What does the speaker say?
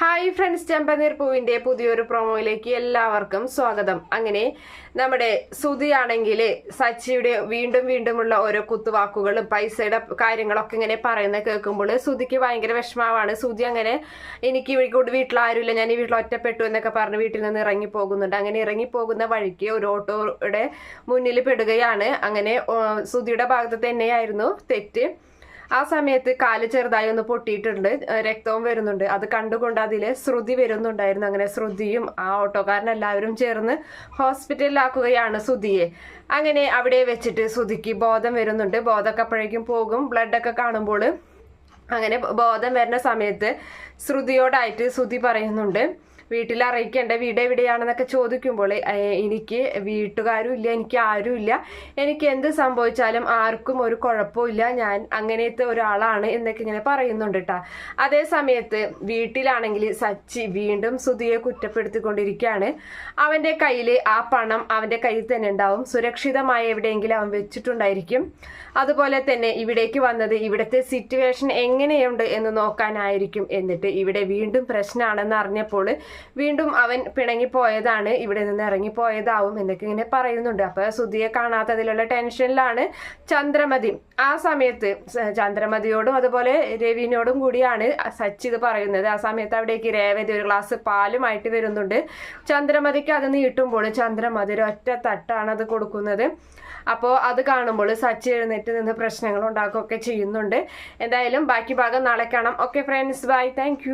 Hi friends ചെമ്പനീർ പൂവിന്റെ പുതിയൊരു പ്രൊമോയിലേക്ക് എല്ലാവർക്കും സ്വാഗതം. അങ്ങനെ നമ്മുടെ സുതിയാണെങ്കിൽ സച്ചിയുടെ വീണ്ടും വീണ്ടുമുള്ള ഓരോ കുത്തുവാക്കുകളും പൈസയുടെ കാര്യങ്ങളൊക്കെ ഇങ്ങനെ പറയുന്ന കേൾക്കുമ്പോൾ സുതിക്ക് ഭയങ്കര വിഷമാവാണ് സുതി അങ്ങനെ എനിക്ക് ഇവിടെ വീട്ടിലാരുമില്ല ഞാൻ ഈ വീട്ടിൽ ഒറ്റപ്പെട്ടു എന്നൊക്കെ പറഞ്ഞ് വീട്ടിൽ നിന്ന് ഇറങ്ങി പോകുന്നുണ്ട്. അങ്ങനെ ഇറങ്ങി പോകുന്ന വഴിക്ക് ഒരു ഓട്ടോയുടെ മുന്നിൽ പെടുകയാണ്. അങ്ങനെ സുതിയുടെ ഭാഗത്ത് തന്നെയായിരുന്നു തെറ്റ്. ആ സമയത്ത് കാൽ ചെറുതായി ഒന്ന് പൊട്ടിയിട്ടുണ്ട്. രക്തവും വരുന്നുണ്ട്. അത് കണ്ടുകൊണ്ട് അതിൽ ശ്രുതി വരുന്നുണ്ടായിരുന്നു. അങ്ങനെ ശ്രുതിയും ആ ഓട്ടോക്കാരനെല്ലാവരും ചേർന്ന് ഹോസ്പിറ്റലിലാക്കുകയാണ് ശ്രുതിയെ. അങ്ങനെ അവിടെ വെച്ചിട്ട് ശ്രുതിക്ക് ബോധം വരുന്നുണ്ട്. ബോധമൊക്കെ അപ്പോഴേക്കും പോകും. ബ്ലഡൊക്കെ കാണുമ്പോൾ അങ്ങനെ ബോധം വരുന്ന സമയത്ത് ശ്രുതിയോടായിട്ട് ശ്രുതി പറയുന്നുണ്ട് വീട്ടിൽ അറിയിക്കേണ്ട വീട് എവിടെയാണെന്നൊക്കെ ചോദിക്കുമ്പോൾ എനിക്ക് വീട്ടുകാരും ഇല്ല എനിക്ക് ആരും ഇല്ല. എനിക്ക് എന്ത് സംഭവിച്ചാലും ആർക്കും ഒരു കുഴപ്പമില്ല ഞാൻ അങ്ങനത്തെ ഒരാളാണ് എന്നൊക്കെ ഇങ്ങനെ പറയുന്നുണ്ട് കേട്ടോ അതേ സമയത്ത് വീട്ടിലാണെങ്കിൽ സച്ചി വീണ്ടും സുധിയെ കുറ്റപ്പെടുത്തിക്കൊണ്ടിരിക്കുകയാണ്. അവന്റെ കയ്യിൽ ആ പണം അവന്റെ കയ്യിൽ തന്നെ ഉണ്ടാവും. സുരക്ഷിതമായി എവിടെയെങ്കിലും അവൻ വെച്ചിട്ടുണ്ടായിരിക്കും. അതുപോലെ തന്നെ ഇവിടേക്ക് വന്നത് ഇവിടുത്തെ സിറ്റുവേഷൻ എങ്ങനെയുണ്ട് എന്ന് നോക്കാനായിരിക്കും. എന്നിട്ട് ഇവിടെ വീണ്ടും പ്രശ്നമാണെന്ന് അറിഞ്ഞപ്പോൾ വീണ്ടും അവൻ പിണങ്ങിപ്പോയതാണ്. ഇവിടെ നിന്ന് ഇറങ്ങിപ്പോയതാവും എന്നൊക്കെ ഇങ്ങനെ പറയുന്നുണ്ട്. അപ്പൊ സുധിയെ കാണാത്തതിലുള്ള ടെൻഷനിലാണ് ചന്ദ്രമതി. ആ സമയത്ത് ചന്ദ്രമതിയോടും അതുപോലെ രവിനോടും കൂടിയാണ് സച്ചി ഇത് പറയുന്നത്. ആ സമയത്ത് അവിടേക്ക് രേവതി ഒരു ഗ്ലാസ് പാലുമായിട്ട് വരുന്നുണ്ട്. ചന്ദ്രമതിക്ക് അത് നീട്ടുമ്പോൾ ചന്ദ്രമതി ഒരു ഒറ്റ തട്ടാണ് അത് കൊടുക്കുന്നത്. അപ്പോൾ അത് കാണുമ്പോൾ സച്ചി എഴുന്നേറ്റ് നിന്ന് പ്രശ്നങ്ങൾ ഉണ്ടാക്കുകയൊക്കെ ചെയ്യുന്നുണ്ട്. എന്തായാലും ബാക്കി ഭാഗം നാളെ കാണാം. Okay friends bye thank